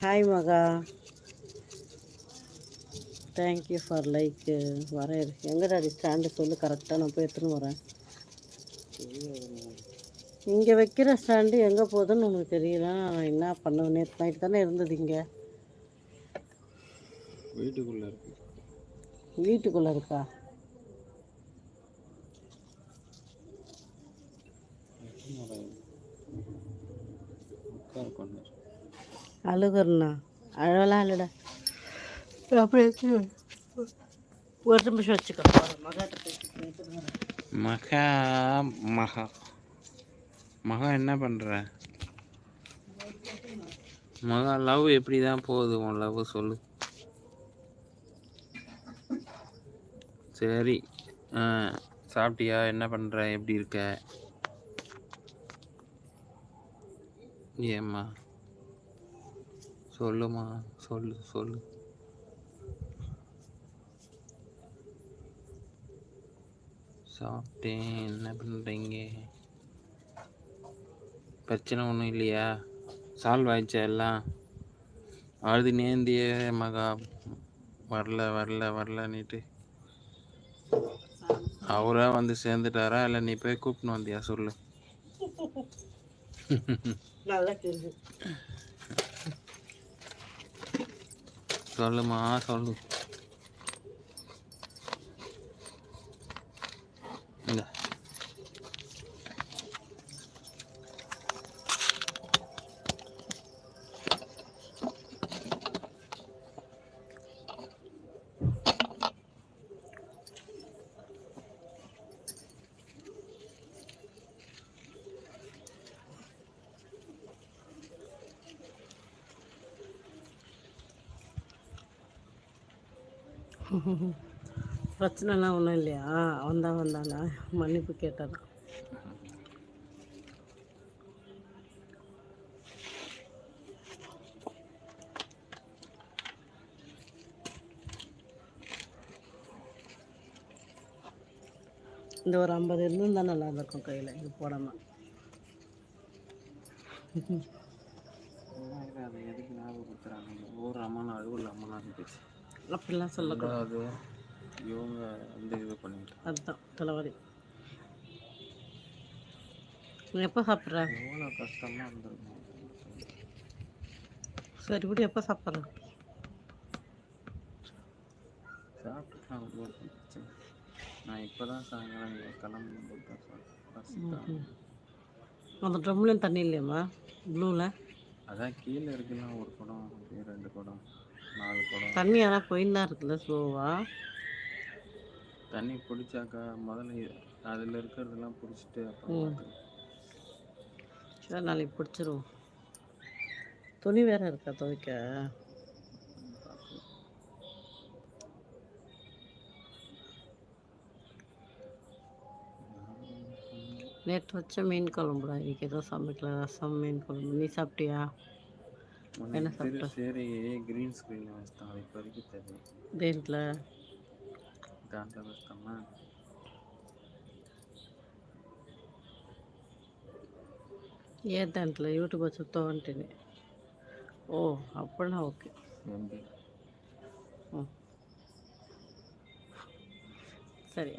Hi மகா. Thank you for like வரேன் இரு. எங்க டாடி ஸ்டாண்டு சொல்லு கரெக்டாக நான் போய் எடுத்துன்னு வரேன். இங்கே வைக்கிற ஸ்டாண்டு எங்கே போகுதுன்னு உனக்கு தெரியல. நான் என்ன பண்ணுவேன் நேற்று நைட்டு தானே இருந்தது இங்கே. வீட்டுக்குள்ள இருக்கு. வீட்டுக்குள்ளே இருக்கா? உட்கார் கொஞ்சம் அழுகுறண்ணா. அழலாம் அழுடா அப்படியே ஒரு நிமிஷம் வச்சுக்கோ. மகா மகா மகா. என்ன பண்ற? மகா லவ் எப்படி தான் போகுது? உன் லவ் சொல்லு. சரி. ஆ, சாப்பிட்டியா? என்ன பண்ற? எப்படி இருக்க? ஏம்மா. சொல்லுமா சொல்லு சொல்லு. சாப்பிட்டேன் என்ன பண்ணுறீங்க பிரச்சனை ஒன்றும் இல்லையா? சால்வ் ஆயிடுச்சா எல்லாம்? அழுது நேந்திய மகா வரல வரல வரலன்னுட்டு. அவரா வந்து சேர்ந்துட்டாரா? இல்லை நீ போய் கூப்பிட்டு வந்தியா? சொல்லு. நல்லா தெரியுது. சொல்லுமா சொல்லு. பிரச்சனைலாம் ஒன்றும் இல்லையா? வந்தான் வந்தானா? மன்னிப்பு கேட்டானா? இந்த ஒரு ஐம்பது இருந்திருந்தா நல்லா இருக்கும் கையில். இது போடாமல் அதை எதுக்கு ஞாபகப்படுத்துறாங்க? ஊர் அம்மன் அழுவல் அம்மனா இருந்துச்சு அப்படிலாம் சொல்லக்கூடாது. இவங்க வந்து இது பண்ணிட்டு அதுதான் தலைவலி. எப்போ சாப்பிட்ற? எவ்வளோ கஷ்டமா இருந்திருக்கும். சரி விடு எப்போ சாப்பிட்ற? சாப்பிட்டுக்கலாம் ஒண்ணும் பிரச்சனை இல்லை. நான் இப்போ தான் சாயங்காலம் சாப்பிட்டேன். பசிதான். அந்த ட்ரம்லேயும் தண்ணி இல்லையாம்மா? ப்ளூவில் அதான் கீழே இருக்குல்லாம் ஒரு குடம் ரெண்டு குடம். நாலு குடம் தண்ணி ஆனால் போயின்னு இருக்குல்ல ஸ்லோவா தண்ணி பிடிச்சாக்கா முதல்ல அதில் இருக்கிறதெல்லாம் பிடிச்சிட்டு அப்புறம். சரி நாளைக்கு பிடிச்சிருவோம் துணி வேற இருக்கா துவைக்க. நேற்று வச்ச மீன் குழம்புடா இன்னைக்கு ஏதோ சமைக்கல ரசம் மீன் குழம்பு. நீ சாப்பிட்டியா? என்ன தெரி- சாப்பிட்ட? சரி கிரீன் ஸ்க்ரீன் வச்சுட்டான் இப்போதைக்கு தெரியும் தேனில் தாண்டா வச்சிட்டோம்னா ஏன் தேனில் யூடியூப் வச்சு வந்துட்டேனே ஓ அப்படின்னா ஓகே எப்படி ம் சரி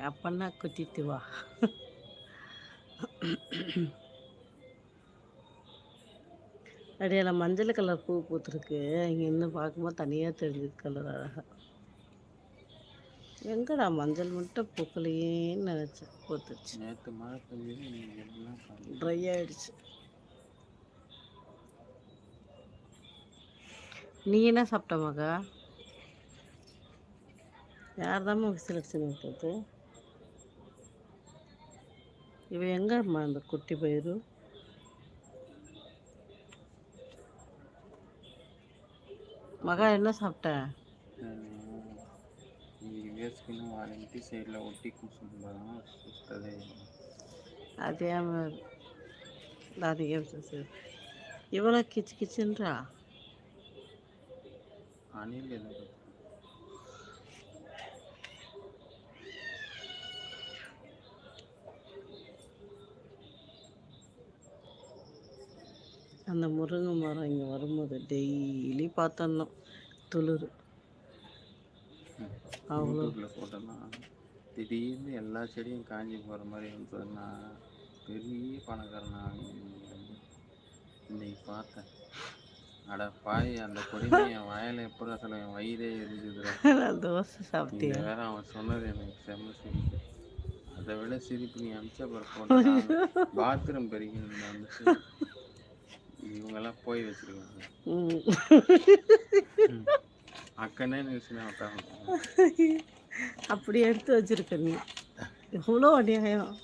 அடியில் மஞ்சள் கலர் பூ பூத்துருக்கு. இங்கே இன்னும் பார்க்கும்போது தனியாக தெரிஞ்சுது கலர் அழகாக எங்கடா மஞ்சள் மட்டும் பூக்கலையேன்னு நினச்சேன். பூத்துச்சு நேற்று மழை காலி. ட்ரை ஆயிடுச்சு. நீ என்ன சாப்பிட்ட மகா? யார் தான் விசில் அடிச்சு நிறுத்தது இவ எங்கம்மா அந்த குட்டி பயிறு மகா என்ன சாப்பிட்ட? வாரண்டி சைடில் ஒட்டி குசும்பாங்க சுத்ததே அதே மாதிரி இவ்வளோ கிச்சு கிச்சுன்றா? அணில் எதாவது அந்த முருங்கை மரம் இங்கே வரும்போது டெய்லி பார்த்துருந்தோம் துளிர். அவ்வளோ. போட்டோம்னா திடீர்னு எல்லா செடியும் காஞ்சி போகிற மாதிரி இருந்ததுன்னா பெரிய பணக்காரனா இன்னைக்கு பார்த்தேன். அட பாய் அந்த கொடிமை என் வாயில எப்படா சொல்ல என் வயிறே எரிஞ்சுதுடா. தோசை சாப்பிட்டியா? வேற அவன் சொன்னது எனக்கு செம்ம சிரிப்பு. அதை விட சிரிப்பு நீ அமிச்ச பிறகு பாத்ரூம் பெருகி வந்து இவங்கெல்லாம் போய் வச்சிருக்காங்க. அக்கனே அப்படி எடுத்து வச்சிருக்க நீ. எவ்வளோ அநியாயம்.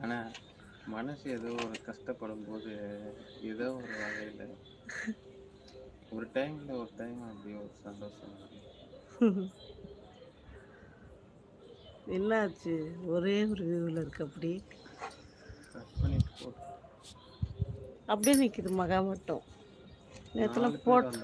ஆனா மனசு ஏதோ ஒரு கஷ்டப்படும் போது ஏதோ ஒரு வகையில ஒரு டைம்ல ஒரு டைம் அப்படி ஒரு சந்தோஷம். என்னாச்சு? ஒரே ஒரு வியூவில் இருக்கு அப்படி அப்படியே நிற்கிது மகா மட்டும். நேற்றுலாம் போட்டு